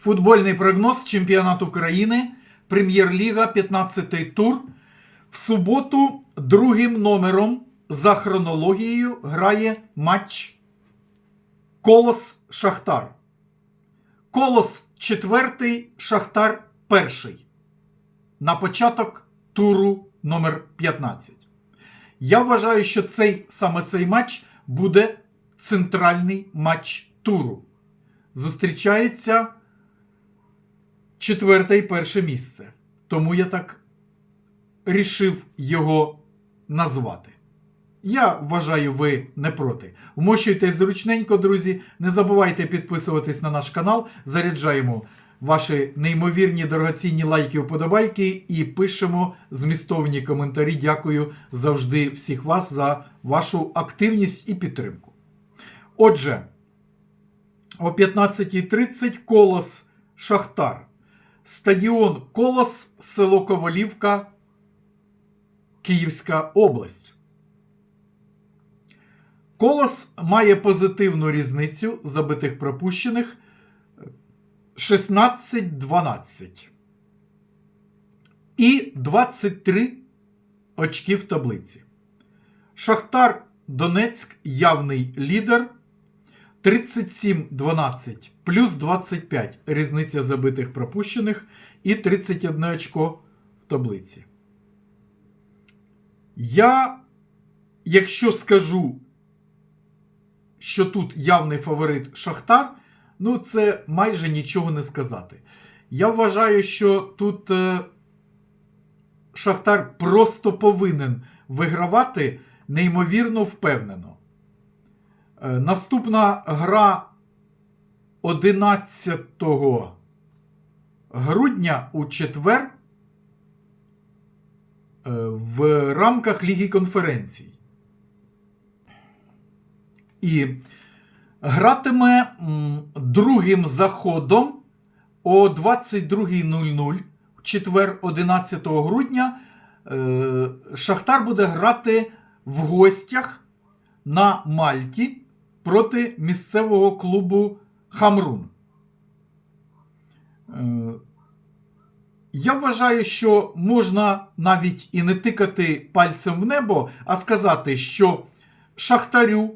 Футбольний прогноз чемпіонат України, Прем'єр-ліга, 15-й тур. В суботу другим номером за хронологією грає матч Колос Шахтар. Колос четвертий, Шахтар перший. На початок туру номер 15. Я вважаю, що цей саме цей матч буде центральний матч туру. Зустрічається четверте і перше місце. Тому я так рішив його назвати. Я вважаю, ви не проти. Вмощуйтесь зручненько, друзі. Не забувайте підписуватись на наш канал. Заряджаємо ваші неймовірні дорогоцінні лайки, вподобайки і пишемо змістовні коментарі. Дякую завжди всіх вас за вашу активність і підтримку. Отже, о 15.30 Колос Шахтар. Стадіон Колос, село Ковалівка, Київська область. Колос має позитивну різницю забитих пропущених 16-12 і 23 очки в таблиці. Шахтар Донецьк явний лідер 37-12 плюс 25 різниця забитих пропущених і 31 очко в таблиці. Я, якщо скажу, що тут явний фаворит Шахтар, ну це майже нічого не сказати. Я вважаю, що тут е, Шахтар просто повинен вигравати неймовірно впевнено. Е, наступна гра 11 грудня у четвер е, в рамках Ліги конференцій. І гратиме другим заходом о 22.00 в четвер 11 грудня. е, Шахтар буде грати в гостях на Мальті проти місцевого клубу Хамрун. Е, Я вважаю, що можна навіть і не тикати пальцем в небо, а сказати, що Шахтарю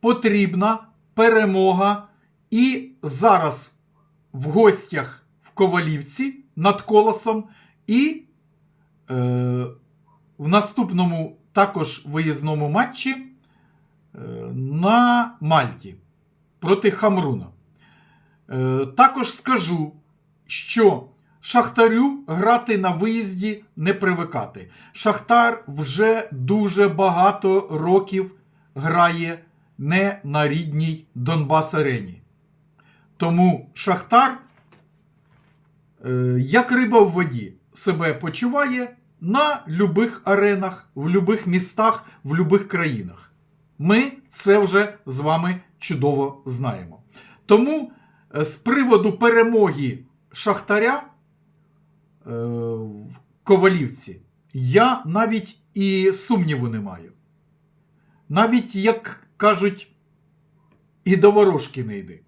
потрібна перемога і зараз в гостях в Ковалівці над колосом, і е, в наступному також виїзному матчі на Мальті проти Хамруна. Е, також скажу, що Шахтарю грати на виїзді не привикати. Шахтар вже дуже багато років грає не на рідній Донбас арені. Тому Шахтар, е, як риба в воді, себе почуває на любих аренах, в любих містах, в любих країнах. Ми це вже з вами чудово знаємо. Тому е, з приводу перемоги Шахтаря е, в Ковалівці я навіть і сумніву не маю. Навіть, як кажуть, і до ворожки не йди.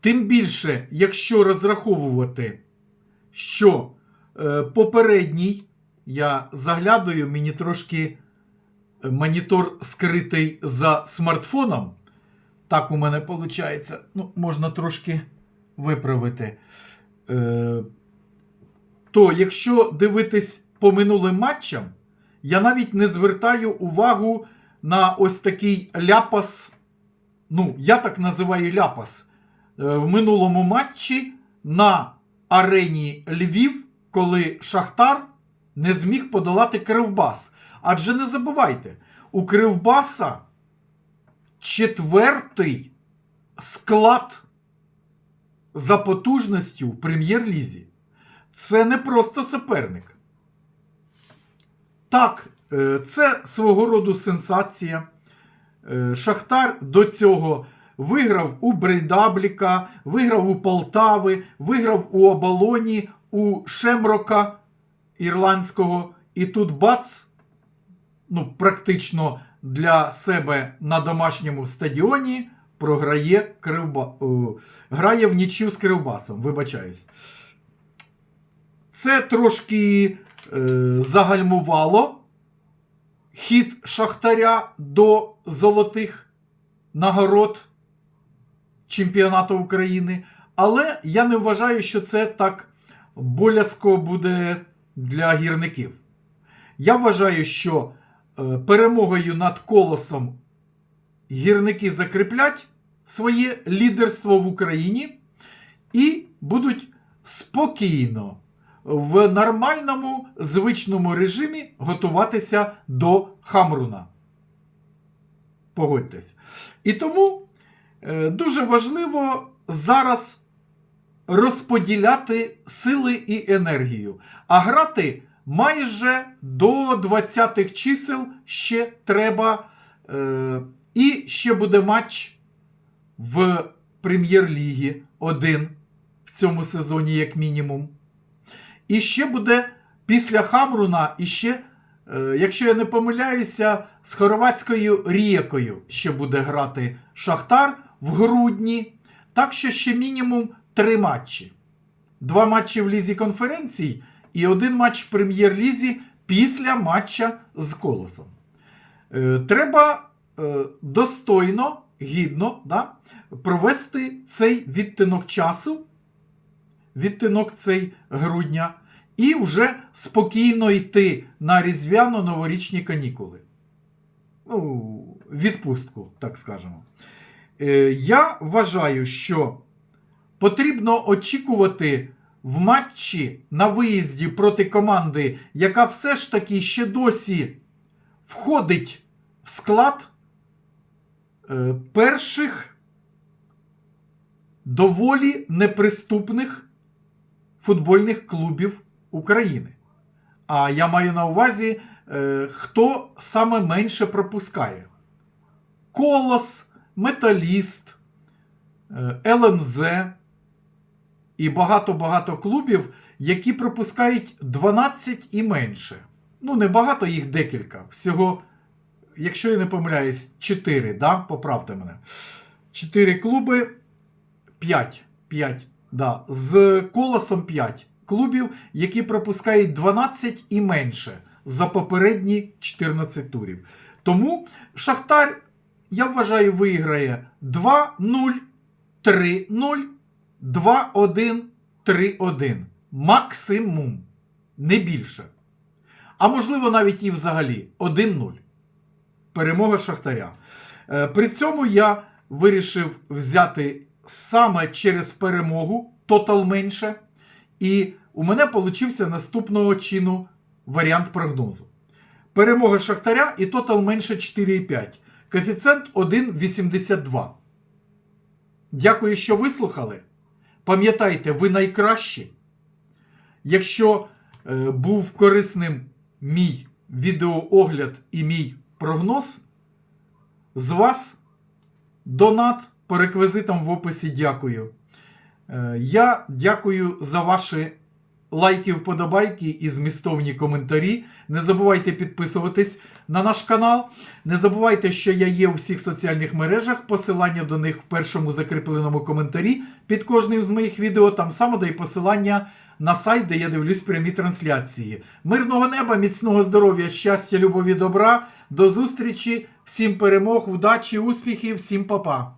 Тим більше, якщо розраховувати, що е, попередній, я заглядаю, мені трошки монітор скритий за смартфоном. Так у мене виходить. Ну, можна трошки виправити. Е, то якщо дивитись по минулим матчам, я навіть не звертаю увагу на ось такий ляпас. Ну, я так називаю ляпас. Е, В минулому матчі на арені Львів, коли Шахтар не зміг подолати Кривбас. Адже не забувайте, у Кривбаса четвертий склад за потужністю в прем'єр-лізі. Це не просто суперник. Так, е, це свого роду сенсація. Е, Шахтар до цього виграв у Брейдабліка, виграв у Полтави, виграв у Оболоні, у Шемрока ірландського. І тут бац, ну, практично для себе на домашньому стадіоні програє Кривба... грає в нічю з Кривбасом. Вибачаюсь. Це трошки е, загальмувало хід Шахтаря до золотих нагород чемпіонату України. Але я не вважаю, що це так боязко буде для гірників. Я вважаю, що е, перемогою над колосом гірники закріплять своє лідерство в Україні і будуть спокійно в нормальному звичному режимі готуватися до Хамруна. Погодьтесь. І тому е, дуже важливо зараз розподіляти сили і енергію, а грати майже до 20-х чисел ще треба. Е, і ще буде матч в прем'єр-лігі один в цьому сезоні, як мінімум. І ще буде після Хамруна, і ще, е, якщо я не помиляюся, з хорватською Рієкою ще буде грати Шахтар в грудні. Так що ще мінімум три матчі. Два матчі в Лізі конференцій і один матч в прем'єр-лізі після матча з Колосом. Е, Треба е, достойно, гідно да, провести цей відтинок часу, відтинок цей грудня, і вже спокійно йти на різдвяно-новорічні канікули. Ну, відпустку, так скажемо. Е, Я вважаю, що потрібно очікувати в матчі на виїзді проти команди, яка все ж таки ще досі входить в склад е, перших доволі неприступних футбольних клубів України. А я маю на увазі, е, хто саме менше пропускає: Колос, Металіст, е, ЛНЗ і багато-багато клубів, які пропускають 12 і менше. Ну, не багато їх декілька. Всього, якщо я не помиляюсь, 4, да? поправте мене. 4 клуби, 5. 5 да. З колосом 5 клубів, які пропускають 12 і менше за попередні 14 турів. Тому Шахтар, я вважаю, виграє 2-0, 3-0, 2-1, 3-1. Максимум. Не більше. А можливо, навіть і взагалі 1-0. Перемога Шахтаря. Е, При цьому я вирішив взяти саме через перемогу тотал менше. І у мене получився наступного чину варіант прогнозу. Перемога Шахтаря і тотал менше 4,5. Коефіцієнт 1,82. Дякую, що вислухали. Пам'ятайте, ви найкращі. Якщо е, був корисним мій відеоогляд і мій прогноз, з вас донат по реквізитам в описі дякую. Е, Я дякую за ваші лайки, вподобайки і змістовні коментарі. Не забувайте підписуватись на наш канал. Не забувайте, що я є у всіх соціальних мережах. Посилання до них в першому закріпленому коментарі під кожним з моїх відео. Там само де й посилання на сайт, де я дивлюсь прямі трансляції. Мирного неба, міцного здоров'я, щастя, любові, добра. До зустрічі, всім перемог, удачі, успіхів, всім па-па.